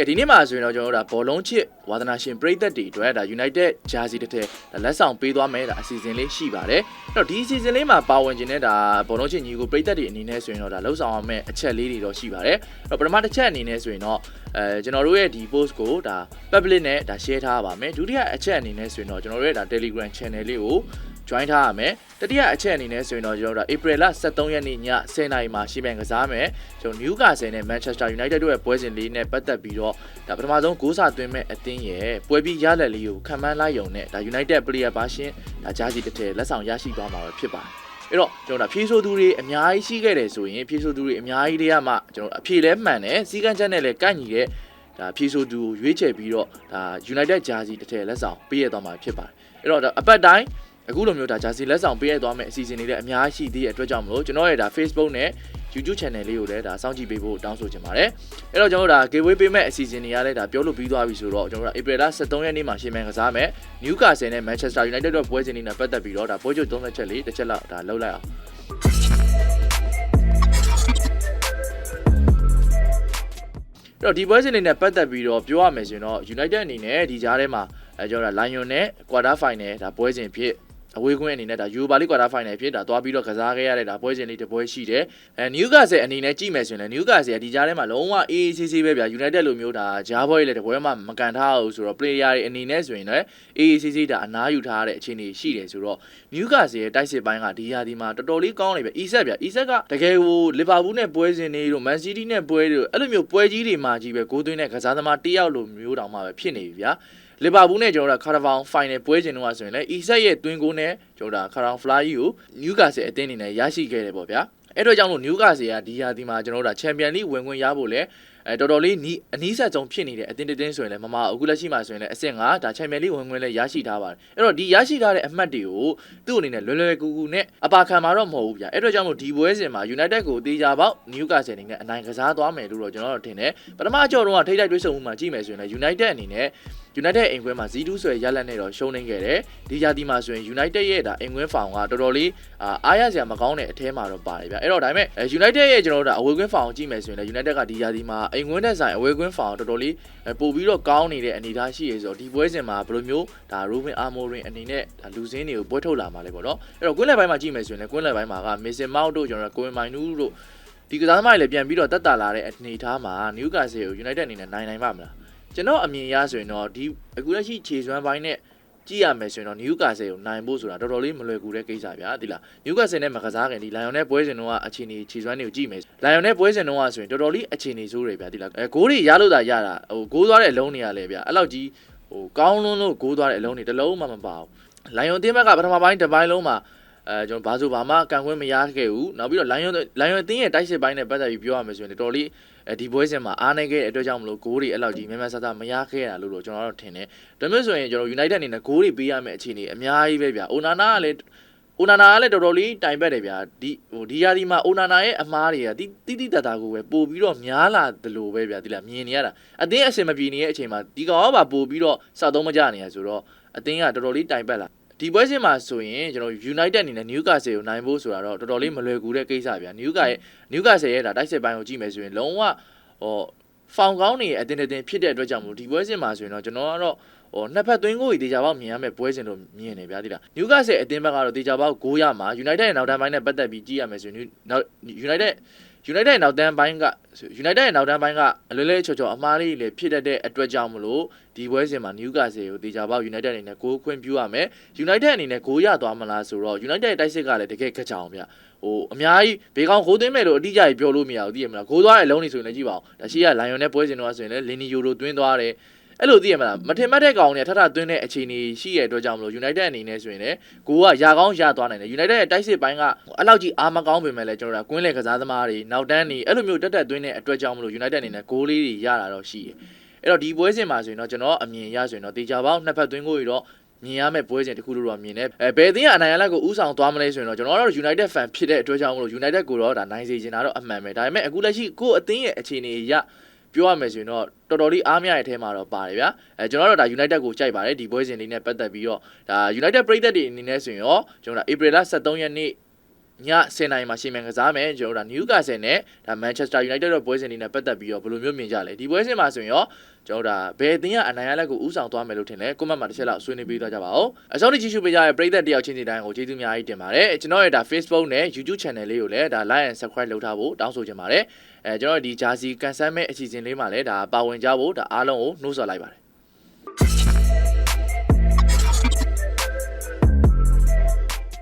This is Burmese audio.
ကဲဒီနေ့မှာဆိုရင်တော့ကျွန်တော်တို့ဒါဘောလုံးချစ်ဝါသနာရှင်ပရိသတ်တွေအတွက်ဒါ United Jersey တစ်ထည်ဒါလက်ဆောင်ပေးသွားမယ်ဒါအစီအစဉ်လေးရှိပါတယ်အဲ့တော့ဒီအစီအစဉ်လေးမှာပါဝင်ခြင်းနဲ့ဒါဘောလုံးချစ်ညီကိုပရိသတ်တွေအနေနဲ့ဆိုရင်တော့ဒါလှုပ်ဆောင်အောင်မဲ့အချက်လေးတွေတော့ရှိပါတယ်အဲ့တော့ပထမတစ်ချက်အနေနဲ့ဆိုရင်တော့အဲကျွန်တော်တို့ရဲ့ဒီ post ကိုဒါ public နဲ့ဒါ share ထားပါမယ်ဒုတိယအချက်အနေနဲ့ဆိုရင်တော့ကျွန်တော်တို့ရဲ့ဒါ Telegram channel လေးကို join ထားရမယ်တတိယအချက်အနေနဲ့ဆိုရင်တော့ကျွန်တော်တို့ April လ23ရက်နေ့ည10:00နာရီမှာရှင်းပြကစားမယ်ကျွန်တော် Newcastle နဲ့ Manchester United တို့ရဲ့ပွဲစဉ်လေးနဲ့ပတ်သက်ပြီးတော့ဒါပထမဆုံးဂိုးစာသွင်းမဲ့အသင်းရဲ့ပွဲပြီးရလက်လေးကိုခံမှန်းလိုက်ရုံနဲ့ဒါ United player ပါရှင်ဒါဂျာစီတစ်ထည်လက်ဆောင်ရရှိသွားမှာပဲဖြစ်ပါတယ်အဲ့တော့ကျွန်တော်ဒါဖြည့်ဆို့သူတွေအများကြီးရှိခဲ့တယ်ဆိုရင်ဖြည့်ဆို့သူတွေအများကြီးတည်းကမှကျွန်တော်အဖြည့်လဲမှန်တယ်စီကန်းချက်နဲ့လည်းကန့်ညီတဲ့ဒါဖြည့်ဆို့သူကိုရွေးချယ်ပြီးတော့ဒါ United ဂျာစီတစ်ထည်လက်ဆောင်ပေးရသွားမှာဖြစ်ပါတယ်အဲ့တော့ဒါအပတ်တိုင်း အခုလိုမျိုးဒါဂျာစီလက်ဆောင်ပေးရသွားမယ့်အစီအစဉ်တွေလည်းအများကြီးရှိသေးတဲ့အတွက်ကြောင့်မလို့ကျွန်တော်ရဲ့ဒါ Facebook နဲ့ YouTube channel လေးကိုလည်းဒါစောင့်ကြည့်ပေးဖို့တောင်းဆိုချင်ပါတယ်။အဲ့တော့ကျွန်တော်တို့ဒါ giveaway ပေးမဲ့အစီအစဉ်တွေကလည်းဒါပြောလို့ပြီးသွားပြီဆိုတော့ကျွန်တော်တို့ April 23ရက်နေ့မှာရှင်းမှန်ကစားမယ်။ Newcastle နဲ့ Manchester United တို့ပွဲစဉ်တွေနဲ့ပတ်သက်ပြီးတော့ဒါပွဲချုပ်30ချက်လေးတစ်ချက်လောက်ဒါလောက်လိုက်အောင်အဲ့တော့ဒီပွဲစဉ်တွေနဲ့ပတ်သက်ပြီးတော့ပြောရမယ်ဆိုရင်တော့ United အနေနဲ့ဒီကြားထဲမှာအဲကျွန်တော်တို့ Lion နဲ့ Quarter Final ဒါပွဲစဉ်ဖြစ် အဝေးကွင်းအနေနဲ့ဒါ Europa League Quarter Final ဖြစ်ဒါသွားပြီးတော့ကစားခဲ့ရတဲ့ဒါပွဲစဉ်လေးတစ်ပွဲရှိတယ်အဲ Newcastle အနေနဲ့ကြည့်မယ်ဆိုရင်လည်း Newcastle ဒီကြားထဲမှာလုံးဝ AACC ပဲဗျာ United လိုမျိုးဒါဂျားပွဲလေးတစ်ပွဲမှမကန်ထားဘူးဆိုတော့ player တွေအနေနဲ့ဆိုရင်လည်း AACC ဒါအနားယူထားတဲ့အခြေအနေရှိတယ်ဆိုတော့ Newcastle ရဲ့တိုက်စစ်ပိုင်းကဒီရာဒီမှာတော်တော်လေးကောင်းနေပဲ။ Isak ဗျာ Isak ကတကယ်ကို Liverpool နဲ့ပွဲစဉ်တွေတို့ Man City နဲ့ပွဲတွေတို့အဲ့လိုမျိုးပွဲကြီးတွေမှာကြီးပဲဂိုးသွင်းတဲ့ကစားသမားတစ်ယောက်လိုမျိုးတောင်မှပဲဖြစ်နေပြီဗျာ။ လီဗာပူးနဲ့ကျွန်တော်တို့ကာရာဗောင်ဖိုင်နယ်ပွဲစဉ်တုန်းကဆိုရင်လည်းအီဆက်ရဲ့တွင်းကိုနဲ့ကျွန်တော်တို့ကာရာဖလာကြီးကိုနျူကာဆယ်အသင်းအနေနဲ့ရရှိခဲ့တယ်ပေါ့ဗျာအဲ့တော့ကြောင့်လို့နျူကာဆယ်ကဒီဟာဒီမှာကျွန်တော်တို့ကချန်ပီယံလိဝင်ခွင့်ရဖို့လဲအဲတော်တော်လေးနီးအနီးဆက်ဆုံးဖြစ်နေတဲ့အတင်းတင်းဆိုရင်လည်းမမအခုလက်ရှိမှာဆိုရင်လည်းအဆင့်9ဒါချန်ပီယံလိဝင်ခွင့်လည်းရရှိထားပါတယ်အဲ့တော့ဒီရရှိထားတဲ့အမှတ်တွေကိုသူ့အနေနဲ့လွယ်လွယ်ကူကူနဲ့အပါခံမှာတော့မဟုတ်ဘူးဗျအဲ့တော့ကြောင့်မို့ဒီပွဲစဉ်မှာ United ကိုတေးကြပေါက် Newcastle အနေနဲ့အနိုင်ကစားသွားမယ်လို့တော့ကျွန်တော်တို့ထင်တယ်ပထမအကြောတော့ထိတ်တိုက်တွေးဆုံမှုမှာကြည့်မယ်ဆိုရင်လည်း United အနေနဲ့ United အိမ်ခွဲမှာ0-2ဆွဲရလက်နဲ့တော့ရှုံးနေခဲ့တယ်ဒီဂျာတီမှာဆိုရင် United ရဲ့ဒါအိမ်ခွဲဖောင်ကတော်တော်လေးအားရစရာမကောင်းတဲ့အထဲမှာတော့ပါတယ်ဗျအဲ့တော့ဒါပေမဲ့ United ရဲ့ကျွန်တော်တို့ဒါအဝေးခွင်းဖောင်ကိုကြည့်မယ်ဆိုရင်လည်း United ကဒီဂျာတီမှာအိမ်ခွဲနဲ့ဆိုင်အဝေးခွင်းဖောင်တော်တော်လေးပို့ပြီးတော့ကောင်းနေတဲ့အနေအထားရှိရဆိုတော့ဒီပွဲစဉ်မှာဘယ်လိုမျိုးဒါ Ruben Amorim အနေနဲ့ဒါလူစင်းတွေကိုပွဲထုတ်လာမှာလဲပေါ့နော်အဲ့တော့ကွင်းလယ်ပိုင်းမှာကြည့်မယ်ဆိုရင်လည်းကွင်းလယ်ပိုင်းမှာက Mason Mount တို့ကျွန်တော်တို့ကိုဝင်မိုင်နူးတို့ဒီကစားသမားတွေလည်းပြန်ပြီးတော့တက်တာလာတဲ့အနေအထားမှာ Newcastle ကို United အနေနဲ့နိုင်နိုင်ပါမလားကျွန်တော်အမြင်ရဆိုရင်တော့ဒီအခုလက်ရှိခြေစွမ်းပိုင်းနဲ့ ကြည့်ရမယ်ဆိုရင်တော့ Newcastle ကိုနိုင်ဖို့ဆိုတာတော်တော်လေးမလွယ်ကူတဲ့ကိစ္စဗျာဒီလား Newcastle နဲ့မကစားခင်ဒီ Lion နဲ့ပွဲစဉ်တော့အခြေအနေခြေစွမ်းတွေကိုကြည့်မယ် Lion နဲ့ပွဲစဉ်တော့ဆိုရင်တော်တော်လေးအခြေအနေဆိုးတွေဗျာဒီလားအဲဂိုးတွေရလို့သာရတာဟိုဂိုးသွားတဲ့အလုံးတွေကလည်းဗျာအဲ့လောက်ကြီးဟိုကောင်းလွန်းလို့ဂိုးသွားတဲ့အလုံးတွေတစ်လုံးမှမပါဘူး Lion အသင်းဘက်ကပထမပိုင်းတစ်ပိုင်းလုံးမှာ အဲကျွန်တော်ဘာဆိုဘာမှကန်ခွင့်မရခဲ့ဘူးနောက်ပြီးတော့ Lion Lion အသင်းရဲ့တိုက်စစ်ပိုင်းနဲ့ပတ်သက်ပြီးပြောရမယ်ဆိုရင်တော်တော်လေးအဲဒီပွဲစဉ်မှာအားနေခဲ့တဲ့အတွက်ကြောင့်မလို့ဂိုးတွေအဲ့လောက်ကြီးများများဆဆမရခဲ့ရလို့တော့ကျွန်တော်တို့ထင်တယ်ဒါမျိုးဆိုရင်ကျွန်တော် United အနေနဲ့ဂိုးတွေပေးရမယ့်အခြေအနေအများကြီးပဲဗျာအိုနာနာကလည်းအိုနာနာကလည်းတော်တော်လေးတိုင်ပတ်တယ်ဗျာဒီဟိုဒီယာဒီမှာအိုနာနာရဲ့အမားတွေကတိတိတိတတာကိုပဲပို့ပြီးတော့များလာတယ်လို့ပဲဗျာဒီလားမြင်နေရတာအသင်းအစင်မပြေနေတဲ့အချိန်မှာဒီကောင်ကပါပို့ပြီးတော့စသုံးမကြနေရဆိုတော့အသင်းကတော်တော်လေးတိုင်ပတ်လာ ဒီပွဲစဉ်မှာဆိုရင်ကျွန်တော် United အနေနဲ့ Newcastle ကိုနိုင်ဖို့ဆိုတာတော့တော်တော်လေးမလွယ်ကူတဲ့ကိစ္စဗျာ Newcastle ရဲ့ Newcastle ရဲ့ဒါတိုက်စစ်ပိုင်းကိုကြည့်မယ်ဆိုရင်လုံးဝဟောဖောင်ကောင်းနေအတင်းတင်းဖြစ်တဲ့အတွက်ကြောင့်မလို့ဒီပွဲစဉ်မှာဆိုရင်တော့ကျွန်တော်ကတော့ဟိုနှစ်ဖက်သွင်းကိုကြီးတေချာပေါက်မြင်ရမယ့်ပွဲစဉ်လို့မြင်နေဗျာတိလား Newcastle အတင်းဘက်ကတော့တေချာပေါက်9ရမှာ United ရဲ့နောက်တန်းပိုင်းနဲ့ပတ်သက်ပြီးကြည့်ရမယ်ဆိုရင်နောက် United United ရဲ့နောက်တန်းပိုင်းက United ရဲ့နောက်တန်းပိုင်းကအလွယ်လွယ်ချော်ချော်အမားလေးတွေဖြစ်တတ်တဲ့အတွက်ကြောင့်မလို့ဒီပွဲစဉ်မှာ Newcastle ကိုတေချာပေါက် United အနေနဲ့ဂိုးခွင့်ပြုရမယ် United အနေနဲ့ဂိုးရသွားမလားဆိုတော့ United တိုက်စစ်ကလည်းတကယ်ကြကြောင်ဗျဟိုအများကြီးဘေကောင်ဂိုးသွင်းမဲ့လို့အတိအကျကြီးပြောလို့မရဘူးသိရမလားဂိုးသွားတဲ့အလုံးတွေဆိုရင်လည်းကြည့်ပါဦးဒါရှိက Lion နဲ့ပွဲစဉ်တော့ဆိုရင်လည်း Lini Euro သွင်းသွားတယ် အဲ့လိုသိရမလားမထင်မှတ်တဲ့ကောင်တွေထထသွင်းတဲ့အခြေအနေရှိရတဲ့အတွက်ကြောင့်မလို့ United အနေနဲ့ဆိုရင်လည်းကိုကရာကောင်းရသွားနိုင်တယ် United ရဲ့တိုက်စစ်ပိုင်းကအဲ့လောက်ကြီးအားမကောင်းပေမဲ့လည်းကျွန်တော်တို့ကကွင်းလေကစားသမားတွေနောက်တန်းတွေအဲ့လိုမျိုးတက်တက်သွင်းတဲ့အတွက်ကြောင့်မလို့ United အနေနဲ့ဂိုးလေးတွေရတာတော့ရှိတယ်အဲ့တော့ဒီပွဲစဉ်မှာဆိုရင်တော့ကျွန်တော်အမြင်ရဆိုရင်တော့တေချာပေါင်းနှစ်ဖက်သွင်းကိုရတော့မြင်ရမယ့်ပွဲစဉ်တစ်ခုလို့တော့မြင်တယ်အဲဘယ်သင်းကအနိုင်ရလက်ကိုဥဆောင်သွားမလဲဆိုရင်တော့ကျွန်တော်တို့ United fan ဖြစ်တဲ့အတွက်ကြောင့်မလို့ United ကိုတော့ဒါနိုင်စေချင်တာတော့အမှန်ပဲဒါပေမဲ့အခုလက်ရှိကိုအသင်းရဲ့အခြေအနေအရ ပြောရမယ်ဆိုရင်တော့တော်တော်လေးအားမရတဲ့အထဲမှာတော့ပါတယ်ဗျာအဲကျွန်တော်တို့ဒါ United ကိုကြိုက်ပါတယ်ဒီပွဲစဉ်လေးနဲ့ပတ်သက်ပြီးတော့ဒါ United ပြည်သက်တွေအနေနဲ့ဆိုရင်ရောကျွန်တော်တို့ April 23ရက်နေ့ ည10နိုင်မှာရှင်မြန်ကစားမယ်ကျွန်တော်တို့ဒါ Newcastle နဲ့ဒါ Manchester United တို့ပွဲစဉ်တွေနဲ့ပတ်သက်ပြီးတော့ဘယ်လိုမျိုးမြင်ကြလဲဒီပွဲစဉ်မှာဆိုရင်ရောကျွန်တော်တို့ဒါဘယ်အသင်းကအနိုင်ရလက်ကိုဥဆောင်သွားမယ်လို့ထင်လဲကွန်မန့်မှာတစ်ချက်လောက်ဆွေးနွေးပေးသွားကြပါဦးအစောင့်ကြည့်ရှုပေးကြတဲ့ပရိသတ်တယောက်ချင်းစီတိုင်းကိုကျေးဇူးအများကြီးတင်ပါတယ်ကျွန်တော်ရဲ့ဒါ Facebook နဲ့ YouTube Channel လေးကိုလည်းဒါ Like and Subscribe လုပ်ထားဖို့တောင်းဆိုချင်ပါတယ်အဲကျွန်တော်ဒီဂျာစီကန်ဆန်းမဲ့အစီအစဉ်လေးမှာလည်းဒါပါဝင်ကြဖို့ဒါအားလုံးကိုနှိုးဆော်လိုက်ပါတယ်